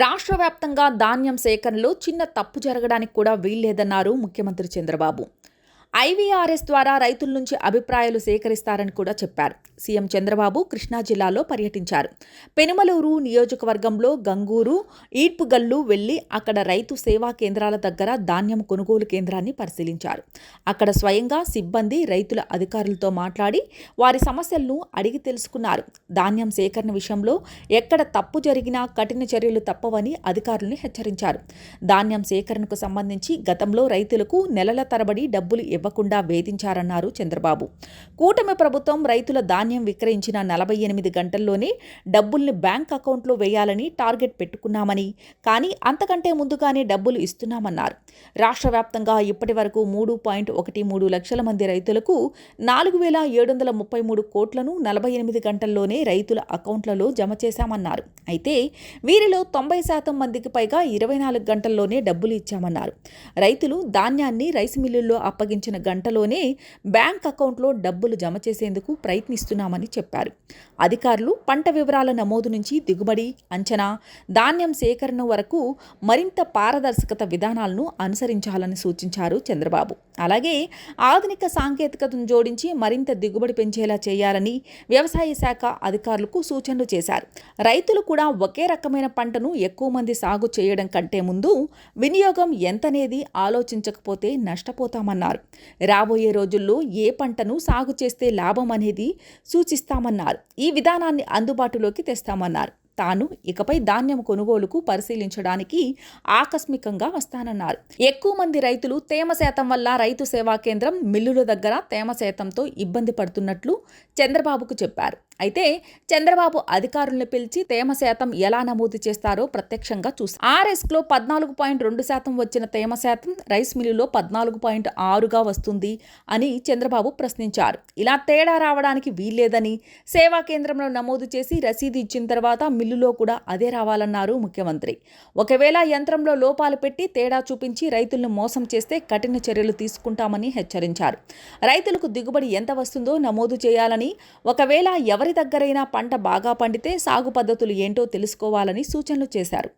రాష్ట్ర వ్యాప్తంగా ధాన్యం సేకరణలో చిన్న తప్పు జరగడానికి కూడా వీల్లేదన్నారు ముఖ్యమంత్రి చంద్రబాబు. ఐవీఆర్ఎస్ ద్వారా రైతుల నుంచి అభిప్రాయాలు సేకరిస్తారని కూడా చెప్పారు. సీఎం చంద్రబాబు కృష్ణా జిల్లాలో పర్యటించారు. పెనుమలూరు నియోజకవర్గంలో గంగూరు ఈడ్పుగల్లు వెళ్ళి అక్కడ రైతు సేవా కేంద్రాల దగ్గర ధాన్యం కొనుగోలు కేంద్రాన్ని పరిశీలించారు. అక్కడ స్వయంగా సిబ్బంది రైతుల అధికారులతో మాట్లాడి వారి సమస్యలను అడిగి తెలుసుకున్నారు. ధాన్యం సేకరణ విషయంలో ఎక్కడ తప్పు జరిగినా కఠిన చర్యలు తప్పవని అధికారుల్ని హెచ్చరించారు. ధాన్యం సేకరణకు సంబంధించి గతంలో రైతులకు నెలల తరబడి డబ్బులు ఇవ్వకుండా వేధించారన్నారు చంద్రబాబు. కూటమి ప్రభుత్వం రైతుల ధాన్యం విక్రయించిన నలభై ఎనిమిది గంటల్లోనే డబ్బుల్ని బ్యాంక్ అకౌంట్లో వేయాలని టార్గెట్ పెట్టుకున్నామని కానీ అంతకంటే ముందుగానే డబ్బులు ఇస్తున్నామన్నారు. రాష్ట్ర వ్యాప్తంగా ఇప్పటి వరకు మూడు పాయింట్ ఒకటి మూడు లక్షల మంది రైతులకు నాలుగు వేల ఏడు వందల ముప్పై మూడు కోట్లను నలభై ఎనిమిది గంటల్లోనే రైతుల అకౌంట్లలో జమ చేశామన్నారు. అయితే వీరిలో తొంభై శాతం మందికి పైగా ఇరవై నాలుగు గంటల్లోనే డబ్బులు ఇచ్చామన్నారు. రైతులు ధాన్యాన్ని రైస్ మిల్లుల్లో అప్పగించిన గంటలోనే బ్యాంక్ అకౌంట్లో డబ్బులు జమ చేసేందుకు ప్రయత్నిస్తున్నామని చెప్పారు. అధికారులు పంట వివరాల నమోదు నుంచి దిగుబడి అంచనా ధాన్యం సేకరణ వరకు మరింత పారదర్శకత విధానాలను అనుసరించాలని సూచించారు చంద్రబాబు. అలాగే ఆధునిక సాంకేతికతను జోడించి మరింత దిగుబడి పెంచేలా చేయాలని వ్యవసాయ శాఖ అధికారులకు సూచనలు చేశారు. రైతులు కూడా ఒకే రకమైన పంటను ఎక్కువ మంది సాగు చేయడం కంటే ముందు వినియోగం ఎంతనేది ఆలోచించకపోతే నష్టపోతామన్నారు. రాబోయే రోజుల్లో ఏ పంటను సాగు చేస్తే లాభం అనేది సూచిస్తామన్నారు. ఈ విధానాన్ని అందుబాటులోకి తెస్తామన్నారు. తాను ఇకపై ధాన్యం కొనుగోలుకు పరిశీలించడానికి ఆకస్మికంగా వస్తానన్నారు. ఎక్కువ మంది రైతులు తేమ శాతం వల్ల రైతు సేవా కేంద్రం మిల్లుల దగ్గర తేమ శాతంతో ఇబ్బంది పడుతున్నట్లు చంద్రబాబుకు చెప్పారు. అయితే చంద్రబాబు అధికారులను పిలిచి తేమ శాతం ఎలా నమోదు చేస్తారో ప్రత్యక్షంగా చూస్తారు ఆర్ఎస్లో పద్నాలుగు పాయింట్ రెండు శాతం వచ్చిన తేమ శాతం రైస్ మిల్లులో పద్నాలుగు పాయింట్ ఆరుగా వస్తుంది అని చంద్రబాబు ప్రశ్నించారు. ఇలా తేడా రావడానికి వీల్లేదని సేవా కేంద్రంలో నమోదు చేసి రసీదు ఇచ్చిన తర్వాత మిల్లులో కూడా అదే రావాలన్నారు ముఖ్యమంత్రి. ఒకవేళ యంత్రంలో లోపాలు పెట్టి తేడా చూపించి రైతులను మోసం చేస్తే కఠిన చర్యలు తీసుకుంటామని హెచ్చరించారు. రైతులకు దిగుబడి ఎంత వస్తుందో నమోదు చేయాలని ఒకవేళ ఎవరి ఎవరి దగ్గరైనా పంట బాగా పండితే సాగు పద్ధతులు ఏంటో తెలుసుకోవాలని సూచనలు చేశారు.